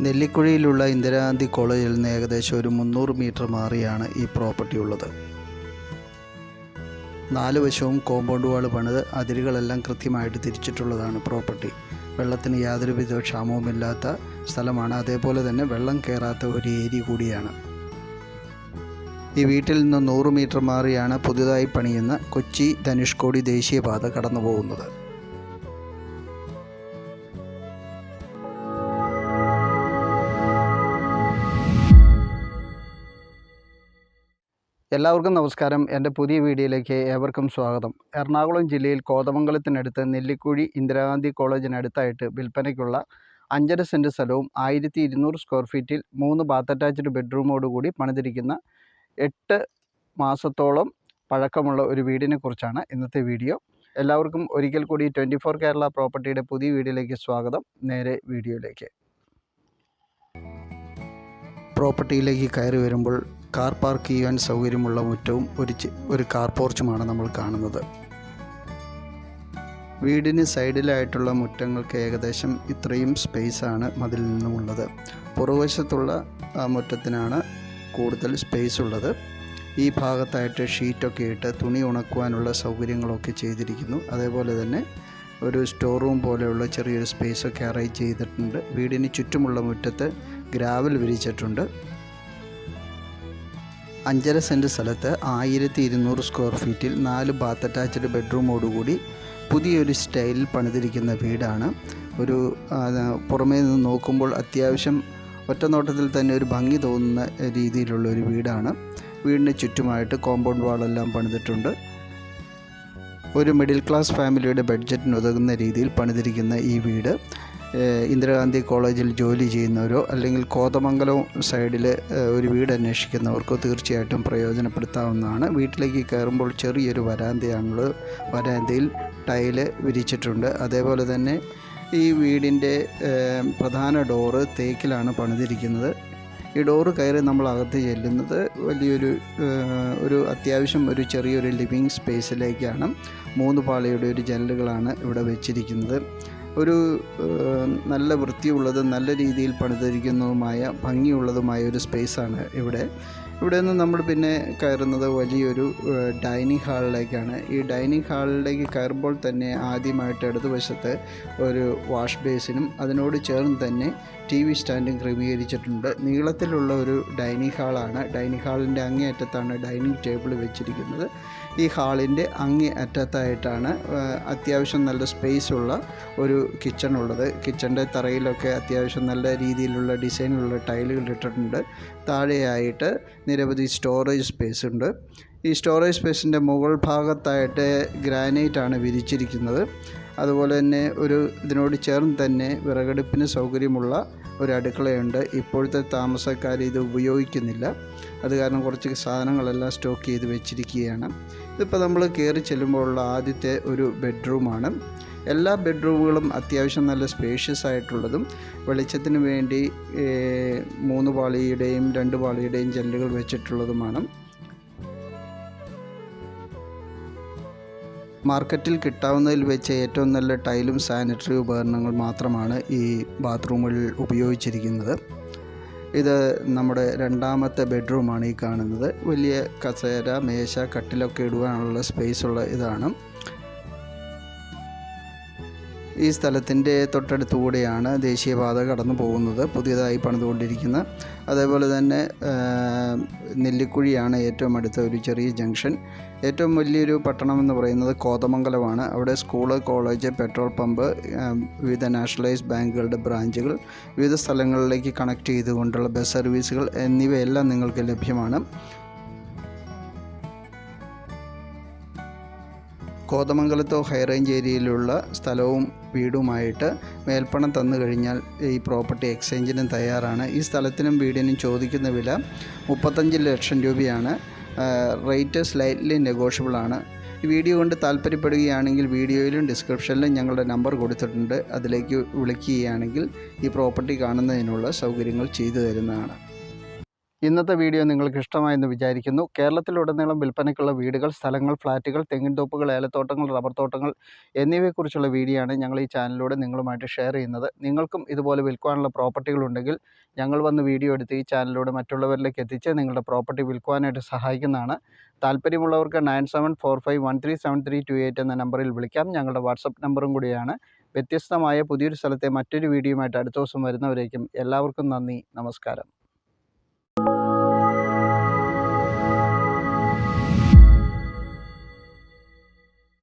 നെല്ലിക്കുഴിയിലുള്ള ഇന്ദിരാഗാന്ധി കോളേജിൽ നിന്ന് ഏകദേശം ഒരു മുന്നൂറ് മീറ്റർ മാറിയാണ് ഈ പ്രോപ്പർട്ടി ഉള്ളത്. നാല് വശവും കോമ്പൗണ്ട് വാൾ പണിത് അതിരുകളെല്ലാം കൃത്യമായിട്ട് തിരിച്ചിട്ടുള്ളതാണ് പ്രോപ്പർട്ടി. വെള്ളത്തിന് യാതൊരുവിധ ക്ഷാമവുമില്ലാത്ത സ്ഥലമാണ്. അതേപോലെ തന്നെ വെള്ളം കയറാത്ത ഒരു ഏരിയ കൂടിയാണ്. ഈ വീട്ടിൽ നിന്ന് നൂറ് മീറ്റർ മാറിയാണ് പുതുതായി പണിയുന്ന കൊച്ചി ധനുഷ്കോടി ദേശീയപാത കടന്നു പോകുന്നത് എല്ലാവർക്കും നമസ്കാരം. എന്റെ പുതിയ വീഡിയോയിലേക്ക് ഏവർക്കും സ്വാഗതം. എറണാകുളം ജില്ലയിൽ കോതമംഗലത്തിനടുത്ത് നെല്ലിക്കുഴി ഇന്ദിരാഗാന്ധി കോളേജിനടുത്തായിട്ട് വിൽപ്പനയ്ക്കുള്ള അഞ്ചര സെന്റ് സ്ഥലവും ആയിരത്തി ഇരുന്നൂറ് സ്ക്വയർ ഫീറ്റിൽ മൂന്ന് ബാത്ത് അറ്റാച്ച്ഡ് ബെഡ്റൂമോടുകൂടി പണിതിരിക്കുന്ന എട്ട് മാസത്തോളം പഴക്കമുള്ള ഒരു വീടിനെക്കുറിച്ചാണ് ഇന്നത്തെ വീഡിയോ. എല്ലാവർക്കും ഒരിക്കൽ കൂടി ട്വന്റി ഫോർ കേരള പ്രോപ്പർട്ടിയുടെ പുതിയ വീഡിയോയിലേക്ക് സ്വാഗതം. നേരെ വീഡിയോയിലേക്ക്. പ്രോപ്പർട്ടിയിലേക്ക് കയറി വരുമ്പോൾ കാർ പാർക്ക് ചെയ്യാൻ സൗകര്യമുള്ള മുറ്റവും ഒരു ഒരു കാർ പോർച്ചുമാണ് നമ്മൾ കാണുന്നത്. വീടിന് സൈഡിലായിട്ടുള്ള മുറ്റങ്ങൾക്ക് ഏകദേശം ഇത്രയും സ്പേസാണ് മതിൽ നിന്നുമുള്ളത്. പുറകുവശത്തുള്ള ആ മുറ്റത്തിനാണ് കൂടുതൽ സ്പേസ് ഉള്ളത്. ഈ ഭാഗത്തായിട്ട് ഷീറ്റൊക്കെ ഇട്ട് തുണി ഉണക്കുവാനുള്ള സൗകര്യങ്ങളൊക്കെ ചെയ്തിരിക്കുന്നു. അതേപോലെ തന്നെ ഒരു സ്റ്റോർ റൂം പോലെയുള്ള ചെറിയൊരു സ്പേസൊക്കെ അറേഞ്ച് ചെയ്തിട്ടുണ്ട്. വീടിന് ചുറ്റുമുള്ള മുറ്റത്ത് ഗ്രാവൽ വിരിച്ചിട്ടുണ്ട്. അഞ്ചര സെന്റ് സ്ഥലത്ത് ആയിരത്തി ഇരുന്നൂറ് സ്ക്വയർ ഫീറ്റിൽ നാല് ബാത്ത് അറ്റാച്ച്ഡ് ബെഡ്റൂമോടുകൂടി പുതിയൊരു സ്റ്റൈലിൽ പണിതിരിക്കുന്ന വീടാണ്. ഒരു പുറമേ നിന്ന് നോക്കുമ്പോൾ അത്യാവശ്യം ഒറ്റ നോട്ടത്തിൽ തന്നെ ഒരു ഭംഗി തോന്നുന്ന രീതിയിലുള്ള ഒരു വീടാണ്. വീടിന് ചുറ്റുമായിട്ട് കോമ്പൗണ്ട് വാളെല്ലാം പണിതിട്ടുണ്ട്. ഒരു മിഡിൽ ക്ലാസ് ഫാമിലിയുടെ ബഡ്ജറ്റിന് ഉതകുന്ന രീതിയിൽ പണിതിരിക്കുന്ന ഈ വീട്. ഇന്ദിരാഗാന്ധി കോളേജിൽ ജോലി ചെയ്യുന്നവരോ അല്ലെങ്കിൽ കോതമംഗലം സൈഡിൽ ഒരു വീട് അന്വേഷിക്കുന്നവർക്കോ തീർച്ചയായിട്ടും പ്രയോജനപ്പെടുത്താവുന്നതാണ്. വീട്ടിലേക്ക് കയറുമ്പോൾ ചെറിയൊരു വരാന്തയാണുള്ളത്. വരാന്തയിൽ ടൈൽ വിരിച്ചിട്ടുണ്ട്. അതേപോലെ തന്നെ ഈ വീടിന്റെ പ്രധാന ഡോറ് തേക്കിലാണ് പണിതിരിക്കുന്നത്. ഈ ഡോറ് കയറി നമ്മൾ അകത്ത് ചെല്ലുന്നത് വലിയൊരു ഒരു അത്യാവശ്യം ഒരു ചെറിയൊരു ലിവിങ് സ്പേസിലേക്കാണ്. മൂന്ന് പാളിയുടെ ഒരു ജനലുകളാണ് ഇവിടെ വെച്ചിരിക്കുന്നത്. ഒരു നല്ല വൃത്തിയുള്ളതും നല്ല രീതിയിൽ പണിതിരിക്കുന്നതുമായ ഭംഗിയുള്ളതുമായ ഒരു സ്പേസാണ് ഇവിടെ. ഇവിടെ നിന്ന് നമ്മൾ പിന്നെ കയറുന്നത് വലിയൊരു ഡൈനിങ് ഹാളിലേക്കാണ്. ഈ ഡൈനിങ് ഹാളിലേക്ക് കയറുമ്പോൾ തന്നെ ആദ്യമായിട്ട് ഇടതുവശത്ത് ഒരു വാഷ് ബേസിനും അതിനോട് ചേർന്ന് തന്നെ ടി വി സ്റ്റാൻഡും ക്രമീകരിച്ചിട്ടുണ്ട്. നീളത്തിലുള്ള ഒരു ഡൈനിങ് ഹാളാണ്. ഡൈനിങ് ഹാളിന്റെ അങ്ങേ അറ്റത്താണ് ഡൈനിങ് ടേബിൾ വെച്ചിരിക്കുന്നത്. ഈ ഹാളിന്റെ അങ്ങേ അറ്റത്തായിട്ടാണ് അത്യാവശ്യം നല്ല സ്പേസ് ഉള്ള ഒരു കിച്ചൺ ഉള്ളത്. കിച്ചന്റെ തറയിലൊക്കെ അത്യാവശ്യം നല്ല രീതിയിലുള്ള ഡിസൈനിലുള്ള ടൈലുകൾ ഇട്ടിട്ടുണ്ട്. താഴെയായിട്ട് നിരവധി സ്റ്റോറേജ് സ്പേസ് ഉണ്ട്. ഈ സ്റ്റോറേജ് സ്പേസിന്റെ മുകൾ ഭാഗത്തായിട്ട് ഗ്രാനൈറ്റ് ആണ് വിരിച്ചിരിക്കുന്നത്. അതുപോലെ തന്നെ ഒരു ഇതിനോട് ചേർന്ന് തന്നെ വിറകടുപ്പിന് സൗകര്യമുള്ള ഒരു അടുക്കളയുണ്ട് ഇപ്പോഴത്തെ താമസക്കാർ ഇത് ഉപയോഗിക്കുന്നില്ല. അത് കാരണം കുറച്ച് സാധനങ്ങളെല്ലാം സ്റ്റോക്ക് ചെയ്ത് വെച്ചിരിക്കുകയാണ്. ഇതിപ്പോൾ നമ്മൾ കയറി ചെല്ലുമ്പോഴുള്ള ആദ്യത്തെ ഒരു ബെഡ്റൂമാണ്. എല്ലാ ബെഡ്റൂമുകളും അത്യാവശ്യം നല്ല സ്പേഷ്യസ് ആയിട്ടുള്ളതും വെളിച്ചത്തിന് വേണ്ടി മൂന്ന് പാളിയുടെയും രണ്ട് പാളിയുടെയും ജനലുകൾ വെച്ചിട്ടുള്ളതുമാണ്. മാർക്കറ്റിൽ കിട്ടാവുന്നതിൽ വെച്ച് ഏറ്റവും നല്ല ടൈലും സാനിറ്ററി ഉപകരണങ്ങൾ മാത്രമാണ് ഈ ബാത്റൂമുകളിൽ ഉപയോഗിച്ചിരിക്കുന്നത്. ഇത് നമ്മുടെ രണ്ടാമത്തെ ബെഡ്റൂമാണ് ഈ കാണുന്നത്. വലിയ കസേര മേശ കട്ടിലൊക്കെ ഇടുവാനുള്ള സ്പേസ് ഉള്ള ഇതാണ്. ഈ സ്ഥലത്തിന്റെ തൊട്ടടുത്തുകൂടെയാണ് ദേശീയപാത കടന്നു പോകുന്നത് പുതിയതായി പണിതുകൊണ്ടിരിക്കുന്ന. അതേപോലെ തന്നെ നെല്ലിക്കുഴിയാണ് ഏറ്റവും അടുത്ത ഒരു ചെറിയ ജംഗ്ഷൻ. ഏറ്റവും വലിയൊരു പട്ടണം എന്ന് പറയുന്നത് കോതമംഗലമാണ്. അവിടെ സ്കൂൾ കോളേജ് പെട്രോൾ പമ്പ് വിവിധ നാഷണലൈസ് ബാങ്കുകളുടെ ബ്രാഞ്ചുകൾ വിവിധ സ്ഥലങ്ങളിലേക്ക് കണക്ട് ചെയ്തുകൊണ്ടുള്ള ബസ് സർവീസുകൾ എന്നിവയെല്ലാം നിങ്ങൾക്ക് ലഭ്യമാണ്. കോതമംഗലത്തോ ഹൈറേഞ്ച് ഏരിയയിലുള്ള സ്ഥലവും വീടുമായിട്ട് മേൽപ്പണം തന്നു കഴിഞ്ഞാൽ ഈ പ്രോപ്പർട്ടി എക്സ്ചേഞ്ചിനും തയ്യാറാണ്. ഈ സ്ഥലത്തിനും വീടിനും ചോദിക്കുന്ന വില മുപ്പത്തഞ്ച് ലക്ഷം രൂപയാണ്. റേറ്റ് സ്ലൈറ്റ്ലി നെഗോഷ്യബിൾ ആണ്. ഈ വീഡിയോ കൊണ്ട് താല്പര്യപ്പെടുകയാണെങ്കിൽ വീഡിയോയിലും ഡിസ്ക്രിപ്ഷനിലും ഞങ്ങളുടെ നമ്പർ കൊടുത്തിട്ടുണ്ട്. അതിലേക്ക് വിളിക്കുകയാണെങ്കിൽ ഈ പ്രോപ്പർട്ടി കാണുന്നതിനുള്ള സൗകര്യങ്ങൾ ചെയ്തു തരുന്നതാണ്. ഇന്നത്തെ വീഡിയോ നിങ്ങൾക്ക് ഇഷ്ടമായെന്ന് വിചാരിക്കുന്നു. കേരളത്തിലുടനീളം വിൽപ്പനയ്ക്കുള്ള വീടുകൾ സ്ഥലങ്ങൾ ഫ്ലാറ്റുകൾ തെങ്ങിൻ തോപ്പുകൾ ഏലത്തോട്ടങ്ങൾ റബ്ബർ തോട്ടങ്ങൾ എന്നിവയെക്കുറിച്ചുള്ള വീഡിയോ ആണ് ഞങ്ങൾ ഈ ചാനലിലൂടെ നിങ്ങളുമായിട്ട് ഷെയർ ചെയ്യുന്നത്. നിങ്ങൾക്കും ഇതുപോലെ വിൽക്കുവാനുള്ള പ്രോപ്പർട്ടികളുണ്ടെങ്കിൽ ഞങ്ങൾ വന്ന് വീഡിയോ എടുത്ത് ഈ ചാനലിലൂടെ മറ്റുള്ളവരിലേക്ക് എത്തിച്ച് നിങ്ങളുടെ പ്രോപ്പർട്ടി വിൽക്കുവാനായിട്ട് സഹായിക്കുന്നതാണ്. താല്പര്യമുള്ളവർക്ക് nine seven four five one three seven three two eight എന്ന നമ്പറിൽ വിളിക്കാം. ഞങ്ങളുടെ വാട്സപ്പ് നമ്പറും കൂടിയാണ്. വ്യത്യസ്തമായ പുതിയൊരു സ്ഥലത്തെ മറ്റൊരു വീഡിയോയുമായിട്ട് അടുത്ത ദിവസം വരുന്നവരേക്കും എല്ലാവർക്കും നന്ദി. നമസ്കാരം.